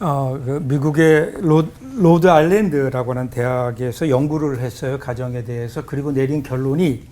어, 그 미국의 로, 로드 아일랜드라고 하는 대학에서 연구를 했어요. 가정에 대해서. 그리고 내린 결론이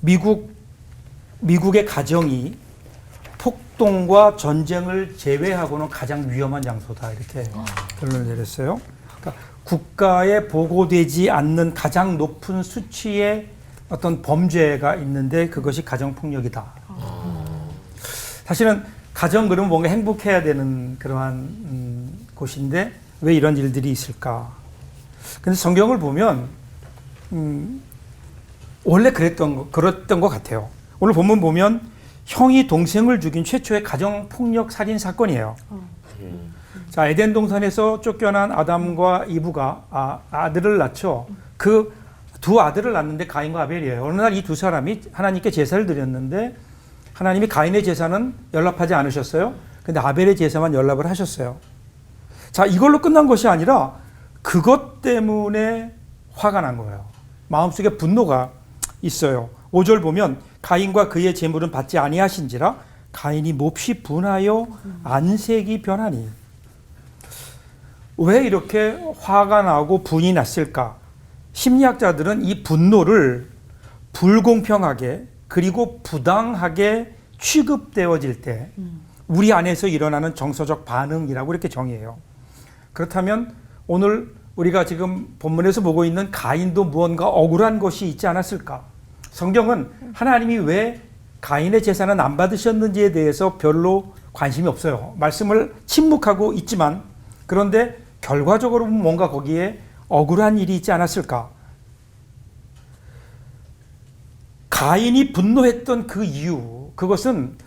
미국, 미국의 가정이 폭동과 전쟁을 제외하고는 가장 위험한 장소다. 이렇게 결론을 내렸어요. 그러니까 국가에 보고되지 않는 가장 높은 수치의 어떤 범죄가 있는데 그것이 가정폭력이다. 사실은 가정 그러면 뭔가 행복해야 되는 그러한 음, 곳인데 왜 이런 일들이 있을까? 근데 성경을 보면 음, 원래 그랬던 거, 그랬던 것 같아요. 오늘 본문 보면 형이 동생을 죽인 최초의 가정 폭력 살인 사건이에요. 자 에덴 동산에서 쫓겨난 아담과 이브가 아, 아들을 낳죠. 그 두 아들을 낳는데 가인과 아벨이에요. 어느 날 이 두 사람이 하나님께 제사를 드렸는데 하나님이 가인의 제사는 연락하지 않으셨어요. 근데 아벨의 제사만 연락을 하셨어요. 자, 이걸로 끝난 것이 아니라 그것 때문에 화가 난 거예요. 마음속에 분노가 있어요. 5절 보면 가인과 그의 재물은 받지 아니하신지라 가인이 몹시 분하여 안색이 변하니 왜 이렇게 화가 나고 분이 났을까? 심리학자들은 이 분노를 불공평하게 그리고 부당하게 취급되어질 때 우리 안에서 일어나는 정서적 반응이라고 이렇게 정의해요. 그렇다면 오늘 우리가 지금 본문에서 보고 있는 가인도 무언가 억울한 것이 있지 않았을까? 성경은 하나님이 왜 가인의 제사는 안 받으셨는지에 대해서 별로 관심이 없어요. 말씀을 침묵하고 있지만 그런데 결과적으로 뭔가 거기에 억울한 일이 있지 않았을까? 가인이 분노했던 그 이유, 그것은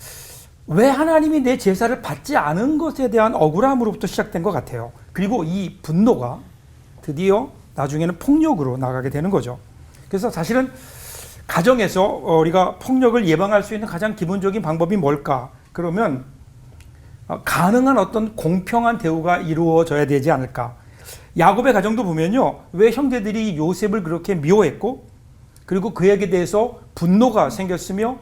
왜 하나님이 내 제사를 받지 않은 것에 대한 억울함으로부터 시작된 것 같아요. 그리고 이 분노가 드디어 나중에는 폭력으로 나가게 되는 거죠. 그래서 사실은 가정에서 우리가 폭력을 예방할 수 있는 가장 기본적인 방법이 뭘까? 그러면 어, 가능한 어떤 공평한 대우가 이루어져야 되지 않을까? 야곱의 가정도 보면요. 왜 형제들이 요셉을 그렇게 미워했고 그리고 그에게 대해서 분노가 생겼으며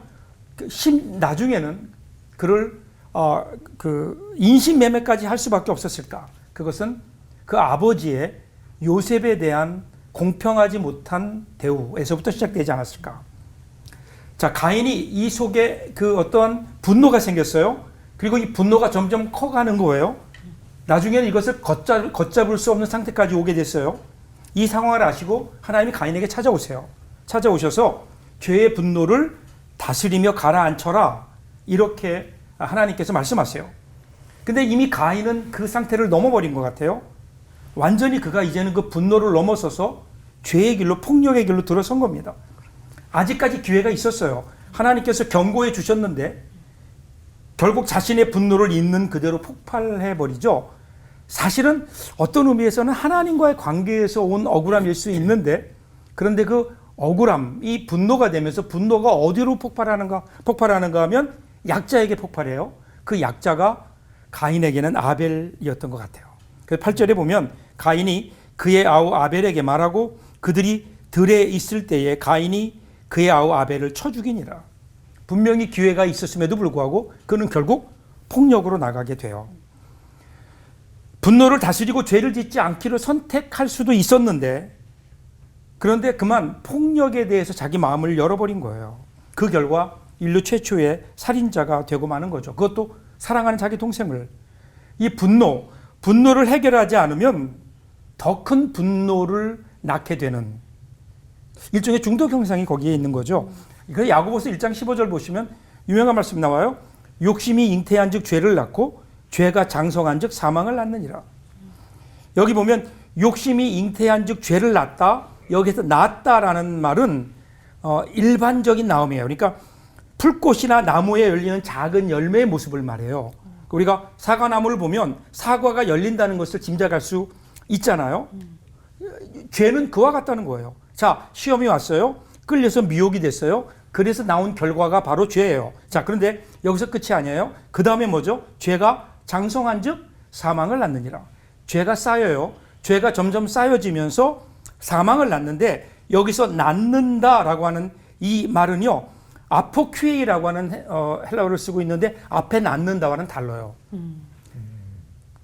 그 심, 나중에는 그를 어, 그 인신매매까지 할 수밖에 없었을까? 그것은 그 아버지의 요셉에 대한 공평하지 못한 대우에서부터 시작되지 않았을까? 자, 가인이 이 속에 그 어떠한 분노가 생겼어요. 그리고 이 분노가 점점 커가는 거예요. 나중에는 이것을 걷잡, 걷잡을 수 없는 상태까지 오게 됐어요. 이 상황을 아시고 하나님이 가인에게 찾아오세요. 찾아오셔서 죄의 분노를 다스리며 가라앉혀라. 이렇게 하나님께서 말씀하세요. 근데 이미 가인은 그 상태를 넘어버린 것 같아요. 완전히 그가 이제는 그 분노를 넘어서서 죄의 길로 폭력의 길로 들어선 겁니다. 아직까지 기회가 있었어요. 하나님께서 경고해 주셨는데 결국 자신의 분노를 있는 그대로 폭발해 버리죠. 사실은 어떤 의미에서는 하나님과의 관계에서 온 억울함일 수 있는데 그런데 그 억울함, 이 분노가 되면서 분노가 어디로 폭발하는가? 폭발하는가 하면 약자에게 폭발해요. 그 약자가 가인에게는 아벨이었던 것 같아요. 그 8절에 보면 가인이 그의 아우 아벨에게 말하고 그들이 들에 있을 때에 가인이 그의 아우 아벨을 쳐 죽이니라. 분명히 기회가 있었음에도 불구하고 그는 결국 폭력으로 나가게 돼요. 분노를 다스리고 죄를 짓지 않기를 선택할 수도 있었는데 그런데 그만 폭력에 대해서 자기 마음을 열어버린 거예요. 그 결과 인류 최초의 살인자가 되고 마는 거죠. 그것도 사랑하는 자기 동생을. 이 분노, 분노를 해결하지 않으면 더 큰 분노를 낳게 되는 일종의 중독 형상이 거기에 있는 거죠. 그 야고보서 1장 15절 보시면 유명한 말씀 나와요. 욕심이 잉태한 즉 죄를 낳고 죄가 장성한 즉 사망을 낳느니라. 여기 보면 욕심이 잉태한 즉 죄를 낳다. 여기서 낳았다라는 말은 어, 일반적인 나음이에요. 그러니까 풀꽃이나 나무에 열리는 작은 열매의 모습을 말해요. 우리가 사과나무를 보면 사과가 열린다는 것을 짐작할 수 있잖아요. 죄는 그와 같다는 거예요. 자, 시험이 왔어요. 끌려서 미혹이 됐어요. 그래서 나온 결과가 바로 죄예요. 자, 그런데 여기서 끝이 아니에요. 그 다음에 뭐죠? 죄가 장성한 즉 사망을 낳느니라. 죄가 쌓여요. 죄가 점점 쌓여지면서 사망을 낳는데 여기서 낳는다라고 하는 이 말은요. 아포퀴라고 하는 어, 헬라어를 쓰고 있는데 앞에 낳는다와는 달라요.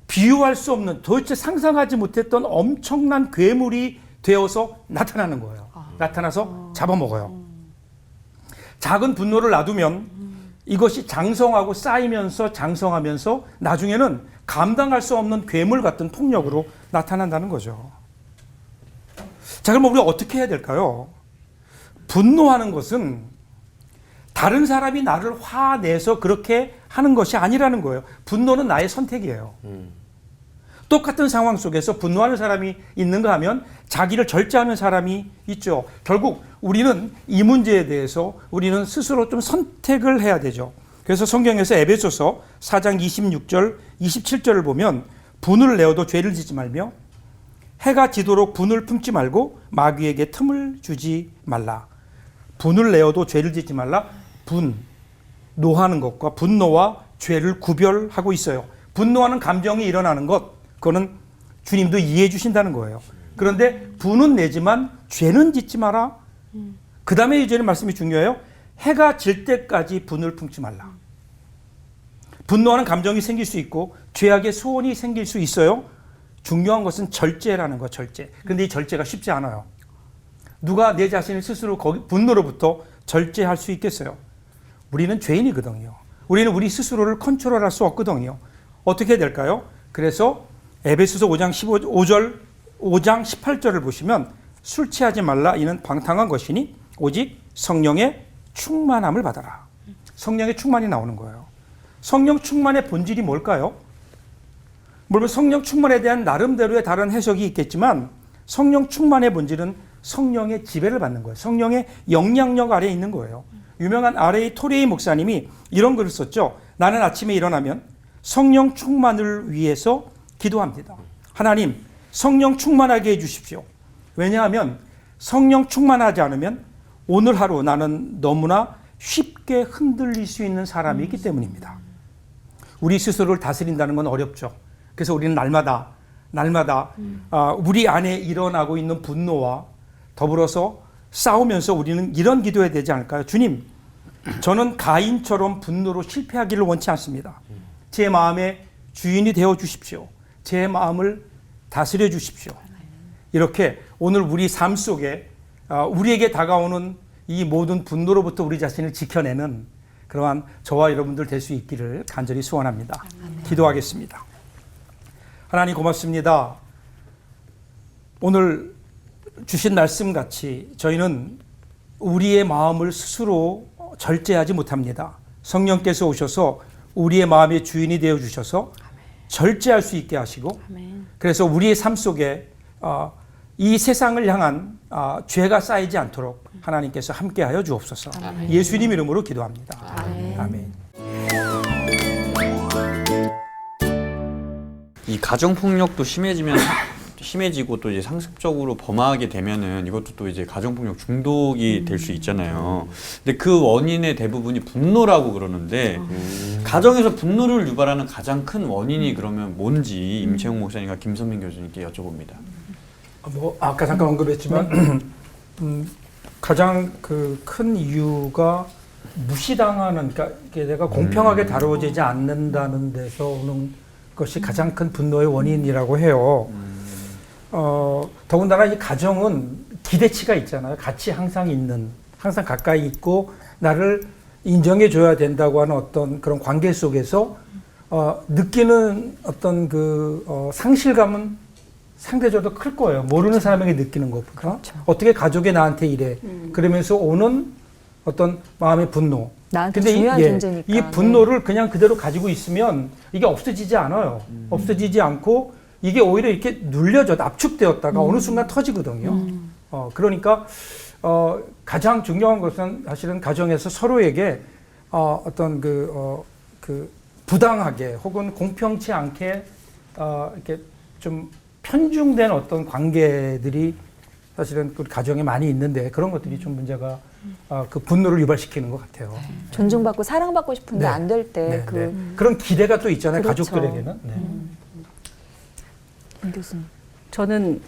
비유할 수 없는 도대체 상상하지 못했던 엄청난 괴물이 되어서 나타나는 거예요. 나타나서 잡아먹어요. 작은 분노를 놔두면 이것이 장성하고 쌓이면서 장성하면서 나중에는 감당할 수 없는 괴물 같은 폭력으로 나타난다는 거죠. 자, 그럼 우리가 어떻게 해야 될까요? 분노하는 것은 다른 사람이 나를 화내서 그렇게 하는 것이 아니라는 거예요. 분노는 나의 선택이에요. 똑같은 상황 속에서 분노하는 사람이 있는가 하면 자기를 절제하는 사람이 있죠. 결국 우리는 이 문제에 대해서 우리는 스스로 좀 선택을 해야 되죠. 그래서 성경에서 에베소서 4장 26절, 27절을 보면 분을 내어도 죄를 짓지 말며 해가 지도록 분을 품지 말고 마귀에게 틈을 주지 말라. 분을 내어도 죄를 짓지 말라. 분, 노하는 것과 분노와 죄를 구별하고 있어요. 분노하는 감정이 일어나는 것, 그거는 주님도 이해해 주신다는 거예요. 그런데 분은 내지만 죄는 짓지 마라. 그 다음에 이제는 말씀이 중요해요. 해가 질 때까지 분을 품지 말라. 분노하는 감정이 생길 수 있고 죄악의 소원이 생길 수 있어요. 중요한 것은 절제라는 거, 절제. 근데 이 절제가 쉽지 않아요. 누가 내 자신을 스스로 거기 분노로부터 절제할 수 있겠어요? 우리는 죄인이거든요. 우리는 우리 스스로를 컨트롤할 수 없거든요. 어떻게 해야 될까요? 그래서 에베소서 5장 15, 5절, 5장 18절을 보시면 술 취하지 말라 이는 방탕한 것이니 오직 성령의 충만함을 받아라. 성령의 충만이 나오는 거예요. 성령 충만의 본질이 뭘까요? 물론 성령 충만에 대한 나름대로의 다른 해석이 있겠지만 성령 충만의 본질은 성령의 지배를 받는 거예요. 성령의 영향력 아래에 있는 거예요. 유명한 아레이 토레이 목사님이 이런 글을 썼죠. 나는 아침에 일어나면 성령 충만을 위해서 기도합니다. 하나님, 성령 충만하게 해주십시오. 왜냐하면 성령 충만하지 않으면 오늘 하루 나는 너무나 쉽게 흔들릴 수 있는 사람이기 때문입니다. 우리 스스로를 다스린다는 건 어렵죠. 그래서 우리는 날마다 날마다 아, 우리 안에 일어나고 있는 분노와 더불어서 싸우면서 우리는 이런 기도해야 되지 않을까요? 주님, 저는 가인처럼 분노로 실패하기를 원치 않습니다. 제 마음의 주인이 되어 주십시오. 제 마음을 다스려 주십시오. 이렇게 오늘 우리 삶 속에 아, 우리에게 다가오는 이 모든 분노로부터 우리 자신을 지켜내는 그러한 저와 여러분들 될 수 있기를 간절히 소원합니다. 기도하겠습니다. 하나님 고맙습니다. 오늘 주신 말씀 같이 저희는 우리의 마음을 스스로 절제하지 못합니다. 성령께서 오셔서 우리의 마음의 주인이 되어 주셔서 절제할 수 있게 하시고 그래서 우리의 삶 속에 어, 이 세상을 향한 어, 죄가 쌓이지 않도록 하나님께서 함께하여 주옵소서. 예수님 이름으로 기도합니다. 아멘. 이 가정 폭력도 심해지면 심해지고 또 이제 상습적으로 범하게 되면은 이것도 또 이제 가정 폭력 중독이 될 수 있잖아요. 근데 그 원인의 대부분이 분노라고 그러는데 가정에서 분노를 유발하는 가장 큰 원인이 그러면 뭔지 임채용 목사님과 김선민 교수님께 여쭤봅니다. 뭐 아까 잠깐 언급했지만 음, 가장 그 큰 이유가 무시당하는 그러니까 이게 내가 공평하게 다루어지지 않는다는 데서 오는 것이 가장 큰 분노의 원인이라고 해요. 어, 더군다나 이 가정은 기대치가 있잖아요. 같이 항상 있는, 항상 가까이 있고 나를 인정해 줘야 된다고 하는 어떤 그런 관계 속에서 어, 느끼는 어떤 그 어, 상실감은 상대적으로 클 거예요. 모르는 사람에게 느끼는 것보다 어떻게 가족이 나한테 이래 그러면서 오는 어떤 마음의 분노. 나한테 근데 이- 중요한 예, 존재니까. 이 분노를 그냥 그대로 가지고 있으면 이게 없어지지 않아요. 음. 없어지지 않고 이게 오히려 이렇게 눌려져 압축되었다가 음. 어느 순간 터지거든요. 어, 그러니까 어, 가장 중요한 것은 사실은 가정에서 서로에게 어, 어떤 그, 어, 그 부당하게 혹은 공평치 않게 어, 이렇게 좀 편중된 어떤 관계들이 사실은 그 가정에 많이 있는데 그런 것들이 좀 문제가 어, 그 분노를 유발시키는 것 같아요. 존중받고 사랑받고 싶은데 네. 안 될때 네, 그 네. 그런 기대가 또 있잖아요 그렇죠. 가족들에게는. 네. 임 교수님. 저는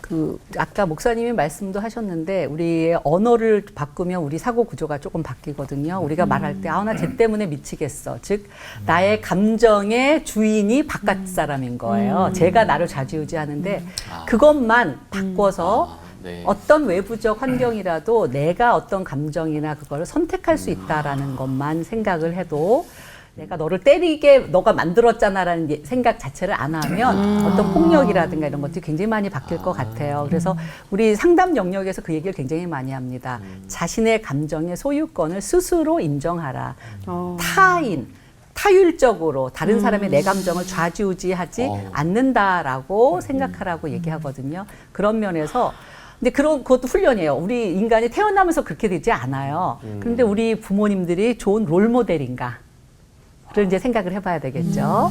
그 아까 목사님이 말씀도 하셨는데 우리의 언어를 바꾸면 우리 사고 구조가 조금 바뀌거든요. 우리가 말할 때 아 나 쟤 때문에 미치겠어. 즉 나의 감정의 주인이 바깥 사람인 거예요. 제가 나를 좌지우지하는데 그것만 바꿔서 아, 네. 어떤 외부적 환경이라도 내가 어떤 감정이나 그거를 선택할 수 있다라는 것만 생각을 해도 내가 너를 때리게 너가 만들었잖아라는 예- 생각 자체를 안 하면 어떤 폭력이라든가 이런 것들이 굉장히 많이 바뀔 것 같아요. 그래서 우리 상담 영역에서 그 얘기를 굉장히 많이 합니다. 자신의 감정의 소유권을 스스로 인정하라. 어. 타인, 타율적으로 다른 사람의 내 감정을 좌지우지하지 어. 않는다라고 생각하라고 얘기하거든요. 그런 면에서 근데 그런 그것도 훈련이에요. 우리 인간이 태어나면서 그렇게 되지 않아요. 그런데 우리 부모님들이 좋은 롤 모델인가? 그런 이제 생각을 해봐야 되겠죠.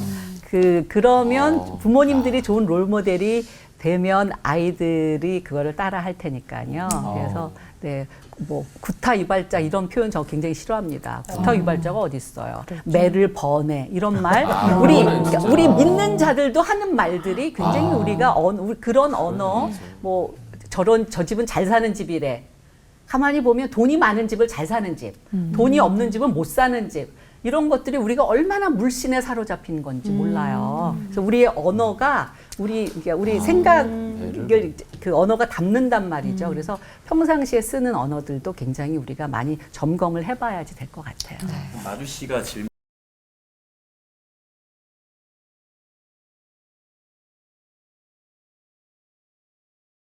그 그러면 어. 부모님들이 좋은 롤 모델이 되면 아이들이 그거를 따라 할 테니까요. 그래서 네. 뭐 구타 유발자 이런 표현 저 굉장히 싫어합니다. 구타 유발자가 어디 있어요? 매를 버내 이런 말 우리 그러니까 우리 믿는 자들도 하는 말들이 굉장히 우리가 언, 우리 그런 언어 뭐 저런 저 집은 잘 사는 집이래. 가만히 보면 돈이 많은 집을 잘 사는 집, 돈이 없는 집은 못 사는 집. 이런 것들이 우리가 얼마나 물신에 사로잡힌 건지 몰라요. 그래서 우리의 언어가 우리 그러니까 우리 생각을 그 언어가 담는단 말이죠. 그래서 평상시에 쓰는 언어들도 굉장히 우리가 많이 점검을 해봐야지 될 것 같아요. 마주 씨가 질문